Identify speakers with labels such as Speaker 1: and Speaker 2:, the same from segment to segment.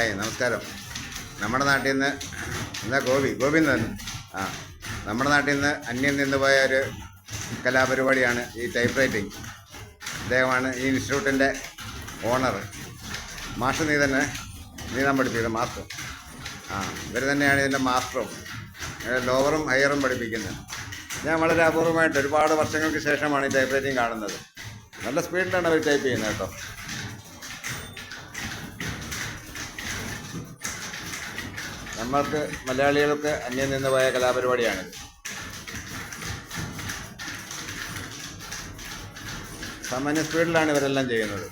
Speaker 1: ഏയ് നമസ്കാരം. നമ്മുടെ നാട്ടിൽ നിന്ന് എന്താ ഗോപി? ഗോപി എന്ന് ആ നമ്മുടെ നാട്ടിൽ നിന്ന് അന്യം നിന്ന് പോയ ഒരു കലാപരിപാടിയാണ് ഈ ടൈപ്പ് റൈറ്റിംഗ്. അദ്ദേഹമാണ് ഈ ഇൻസ്റ്റിറ്റ്യൂട്ടിന്റെ ഓണർ. മാഷ് നീ തന്നെ നീ നാം പഠിപ്പിക്കുന്നത് മാസ്റ്റർ. ആ ഇവർ തന്നെയാണ് ഇതിന്റെ മാസ്റ്ററും. ലോവറും ഹയറും പഠിപ്പിക്കുന്നത്. ഞാൻ വളരെ അപൂർവമായിട്ട് ഒരുപാട് വർഷങ്ങൾക്ക് ശേഷമാണ് ഈ ടൈപ്പ് റൈറ്റിംഗ് കാണുന്നത്. നല്ല സ്പീഡിലാണ് അവർ ടൈപ്പ് ചെയ്യുന്നത് കേട്ടോ. നമ്മൾക്ക് മലയാളികൾക്ക് അന്യം നിന്ന് പോയ കലാപരിപാടിയാണിത്. സാമാന്യ സ്പീഡിലാണ് ഇവരെല്ലാം ചെയ്യുന്നത്.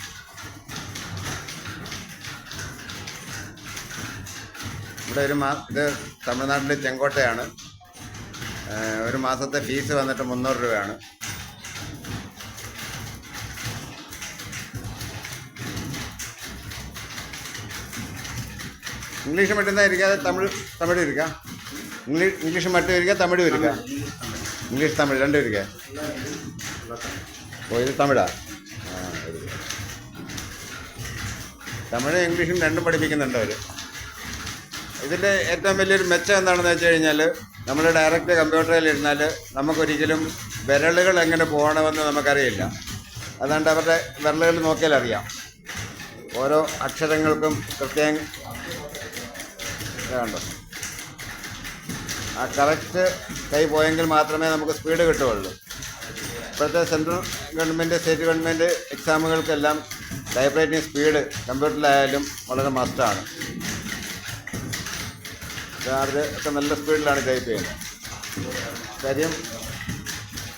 Speaker 1: ഇവിടെ ഒരു മാ ഇത് തമിഴ്നാട്ടിലെ ചെങ്കോട്ടയാണ്. ഒരു മാസത്തെ ഫീസ് വന്നിട്ട് മുന്നൂറ് രൂപയാണ്. ഇംഗ്ലീഷ് மட்டும்தான் இருக்காது தமிழ் தமிழ் இருக்கா இங்கிலீஷ் இங்கிலீஷ் மட்டும் இருக்கா தமிழும் இருக்கா இங்கிலீஷ் தமிழ் ரெண்டும் இருக்கா ഓ ഇത് തമിഴാ ആ very good. തമിഴും ഇംഗ്ലീഷും രണ്ടും പഠിപ്പിക്കുന്നുണ്ട് അവർ ഇതിൻ്റെ ഏറ്റവും വലിയൊരു മെച്ചം എന്താണെന്ന് വെച്ച് കഴിഞ്ഞാൽ നമ്മൾ ഡയറക്റ്റ് കമ്പ്യൂട്ടറിൽ ഇരുന്നാൽ നമുക്കൊരിക്കലും വിരലുകൾ എങ്ങനെ പോകണമെന്ന് നമുക്കറിയില്ല അതുകൊണ്ട് അവരുടെ വിരലുകൾ നോക്കിയാൽ അറിയാം ഓരോ അക്ഷരങ്ങൾക്കും പ്രത്യേകം വേണ്ട ആ കറക്റ്റ് കൈ പോയെങ്കിൽ മാത്രമേ നമുക്ക് സ്പീഡ് കിട്ടുകയുള്ളൂ. ഇപ്പോഴത്തെ സെൻട്രൽ ഗവൺമെന്റ് സ്റ്റേറ്റ് ഗവൺമെന്റ് എക്സാമുകൾക്കെല്ലാം ടൈപ്പ് റൈറ്റിംഗ് സ്പീഡ് കമ്പ്യൂട്ടറിലായാലും വളരെ മസ്റ്റാണ് ചാർജ് ഒക്കെ നല്ല സ്പീഡിലാണ് ടൈപ്പ് ചെയ്യുന്നത്. കാര്യം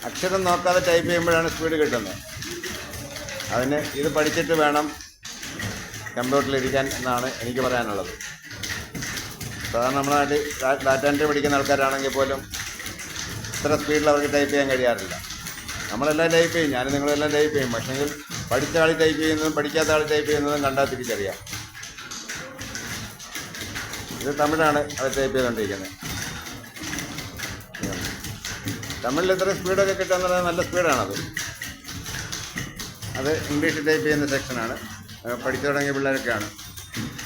Speaker 1: അക്ഷരം നോക്കാതെ ടൈപ്പ് ചെയ്യുമ്പോഴാണ് സ്പീഡ് കിട്ടുന്നത്. അതിന് ഇത് പഠിച്ചിട്ട് വേണം കമ്പ്യൂട്ടറിലിരിക്കാൻ എന്നാണ് എനിക്ക് പറയാനുള്ളത്. സാധാരണ നമ്മുടെ നാട്ടിൽ ഡാറ്റ എൻട്രി പഠിക്കുന്ന ആൾക്കാരാണെങ്കിൽ പോലും ഇത്ര സ്പീഡിൽ അവർക്ക് ടൈപ്പ് ചെയ്യാൻ കഴിയാറില്ല. നമ്മളെല്ലാം ടൈപ്പ് ചെയ്യും ഞാനും നിങ്ങളെല്ലാം ടൈപ്പ് ചെയ്യും. പക്ഷേങ്കിൽ പഠിച്ച ആൾ ടൈപ്പ് ചെയ്യുന്നതും പഠിക്കാത്ത ആൾ ടൈപ്പ് ചെയ്യുന്നതും കണ്ടാൽ തിരിച്ചറിയാം. ഇത് തമിഴാണ് അവർ ടൈപ്പ് ചെയ്തുകൊണ്ടിരിക്കുന്നത് തമിഴിൽ ഇത്ര സ്പീഡൊക്കെ കിട്ടുക നല്ല സ്പീഡാണത് അത് ഇംഗ്ലീഷ് ടൈപ്പ് ചെയ്യുന്ന സെക്ഷനാണ് പഠിച്ചു തുടങ്ങിയ പിള്ളേരൊക്കെയാണ്.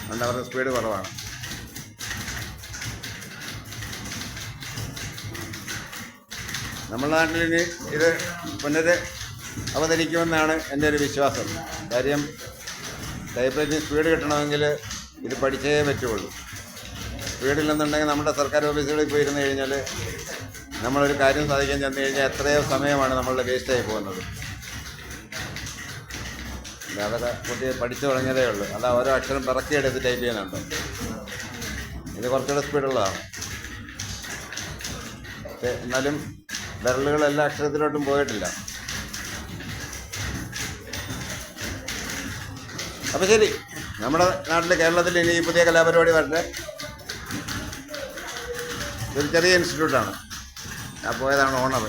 Speaker 1: അതുകൊണ്ട് അവരുടെ സ്പീഡ് കുറവാണ്. നമ്മുടെ നാട്ടിൽ ഇനി ഇത് പുനര് അവതരിക്കുമെന്നാണ് എന്റെ ഒരു വിശ്വാസം. കാര്യം ടൈപ്പ് സ്പീഡ് കിട്ടണമെങ്കിൽ ഇത് പഠിച്ചേ പറ്റുള്ളൂ. സ്പീഡില്ലെന്നുണ്ടെങ്കിൽ നമ്മുടെ സർക്കാർ ഓഫീസുകളിൽ പോയി ഇരുന്ന് കഴിഞ്ഞാൽ നമ്മളൊരു കാര്യം സാധിക്കാൻ ചെന്ന് കഴിഞ്ഞാൽ എത്രയോ സമയമാണ് നമ്മളുടെ വേസ്റ്റായി പോകുന്നത്. അതൊക്കെ കുട്ടി പഠിച്ചു തുടങ്ങിയതേ ഉള്ളൂ. അല്ല ഓരോ അക്ഷരം പിറക്കിയെടുത്ത് ടൈപ്പ് ചെയ്യുന്നുണ്ട്. ഇത് കുറച്ചുകൂടെ സ്പീഡുള്ളതാണ്. എന്നാലും വിരലുകൾ എല്ലാ അക്ഷരത്തിലോട്ടും പോയിട്ടില്ല. അപ്പോൾ ശരി നമ്മുടെ നാട്ടിൽ കേരളത്തിൽ ഇനി പുതിയ കലാപരിപാടി വരട്ടെ. ഒരു ചെറിയ ഇൻസ്റ്റിറ്റ്യൂട്ടാണ് ഞാൻ പോയതാണ് ഓണർ